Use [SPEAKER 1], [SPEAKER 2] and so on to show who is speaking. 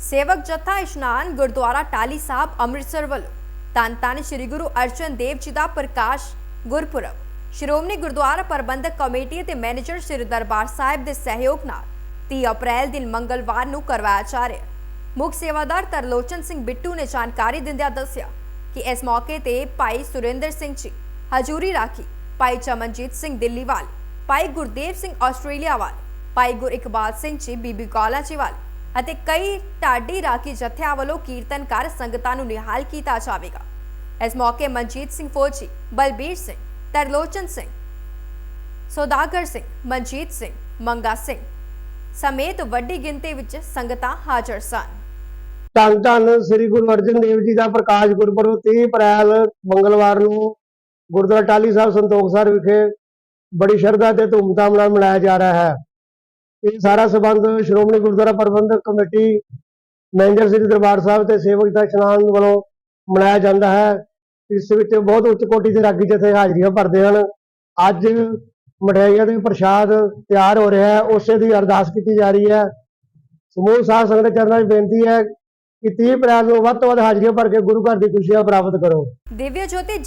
[SPEAKER 1] ਸੇਵਕ ਜਥਾ ਇਸ਼ਨਾਨ ਗੁਰਦੁਆਰਾ ਟਾਲੀ ਸਾਹਿਬ ਅੰਮ੍ਰਿਤਸਰ ਵੱਲੋਂ ਧੰਨ ਧੰਨ ਸ੍ਰੀ ਗੁਰੂ ਅਰਜਨ ਦੇਵ ਜੀ ਦਾ ਪ੍ਰਕਾਸ਼ ਗੁਰਪੁਰਬ ਸ਼੍ਰੋਮਣੀ ਗੁਰਦੁਆਰਾ ਪ੍ਰਬੰਧਕ ਕਮੇਟੀ ਅਤੇ ਮੈਨੇਜਰ ਸ੍ਰੀ ਦਰਬਾਰ ਸਾਹਿਬ ਦੇ ਸਹਿਯੋਗ ਨਾਲ 30 ਅਪ੍ਰੈਲ ਦਿਨ ਮੰਗਲਵਾਰ ਨੂੰ ਕਰਵਾਇਆ ਜਾ ਰਿਹਾ ਮੁੱਖ ਸੇਵਾਦਾਰ ਤਰਲੋਚਨ ਸਿੰਘ ਬਿੱਟੂ ਨੇ ਜਾਣਕਾਰੀ ਦਿੰਦਿਆਂ ਦੱਸਿਆ ਕਿ ਇਸ ਮੌਕੇ ਤੇ ਭਾਈ ਸੁਰਿੰਦਰ ਸਿੰਘ ਜੀ ਹਜੂਰੀ ਰਾਖੀ ਭਾਈ ਚਮਨਜੀਤ ਸਿੰਘ ਦਿੱਲੀ ਵਾਲੇ ਭਾਈ ਗੁਰਦੇਵ ਸਿੰਘ ਆਸਟ੍ਰੇਲੀਆ ਵਾਲੇ ਭਾਈ ਗੁਰ ਇਕਬਾਲ ਸਿੰਘ ਜੀ ਬੀਬੀ ਕੌਲਾ ਜੀ ਵਾਲੇ ਅਤੇ ਕਈ ਢਾਡੀ ਰਾਖੀ ਜਥਿਆਂ ਵੱਲੋਂ ਕੀਰਤਨ ਸੰਗਤਾਂ ਨੂੰ ਨਿਹਾਲ ਕੀਤਾ ਜਾਵੇਗਾ। ਇਸ ਮੌਕੇ ਮਨਜੀਤ ਸਿੰਘ ਫੌਜੀ, ਬਲਬੀਰ ਸਿੰਘ, ਤਰਲੋਚਨ ਸਿੰਘ, ਸੌਦਾਗਰ ਸਿੰਘ, ਮਨਜੀਤ ਸਿੰਘ, ਮੰਗਾ ਸਿੰਘ ਸਮੇਤ ਵੱਡੀ ਗਿਣਤੀ ਵਿੱਚ ਸੰਗਤਾਂ ਹਾਜ਼ਰ ਸਨ।
[SPEAKER 2] ਧੰਨ ਧੰਨ ਸ੍ਰੀ ਗੁਰੂ ਅਰਜਨ ਦੇਵ ਜੀ ਦਾ ਪ੍ਰਕਾਸ਼ ਗੁਰਪੁਰਬ 30 ਅਪ੍ਰੈਲ ਮੰਗਲਵਾਰ ਨੂੰ ਗੁਰਦੁਆਰਾ ਟਾਲੀ ਸਾਹਿਬ ਸੰਤੋਖ ਵਿਖੇ ਬੜੀ ਸ਼ਰਧਾ ਤੇ ਧੂਮਧਾਮ ਨਾਲ ਮਨਾਇਆ ਜਾ ਰਿਹਾ ਹੈ। ਇਹ ਸਾਰਾ ਸਬੰਧ ਸ਼੍ਰੋਮਣੀ ਗੁਰਦੁਆਰਾ ਪ੍ਰਬੰਧਕ ਕਮੇਟੀ ਮੈਨੇਜਰ ਸ੍ਰੀ ਦਰਬਾਰ ਸਾਹਿਬ ਤੇ ਸੇਵਕ ਦਾ ਇਸ਼ਨਾਨ ਵੱਲੋਂ ਮਨਾਇਆ ਜਾਂਦਾ ਹੈ। ਇਸ ਵਿੱਚ ਬਹੁਤ ਉੱਚ ਕੋਟੀ ਦੇ ਰਾਗੀ ਜਥੇ ਹਾਜ਼ਰੀਆਂ ਭਰਦੇ ਹਨ। ਅੱਜ ਮਠਿਆਈਆਂ ਦੇ ਪ੍ਰਸ਼ਾਦ ਤਿਆਰ ਹੋ ਰਿਹਾ ਹੈ। ਉਸੇ ਦੀ ਅਰਦਾਸ ਕੀਤੀ ਜਾ ਰਹੀ ਹੈ। ਸਮੂਹ ਸਾਧ ਸੰਗਤ ਚਰਨਾਂ 'ਚ ਬੇਨਤੀ ਹੈ ਕਿ 30 ਅਪ੍ਰੈਲ ਨੂੰ ਵੱਧ ਤੋਂ ਵੱਧ ਹਾਜ਼ਰੀਆਂ ਭਰ ਕੇ ਗੁਰੂ ਘਰ ਦੀ ਖੁਸ਼ੀਆਂ ਪ੍ਰਾਪਤ ਕਰੋ।
[SPEAKER 1] ਦਿਵਯ ਜੋਤੀ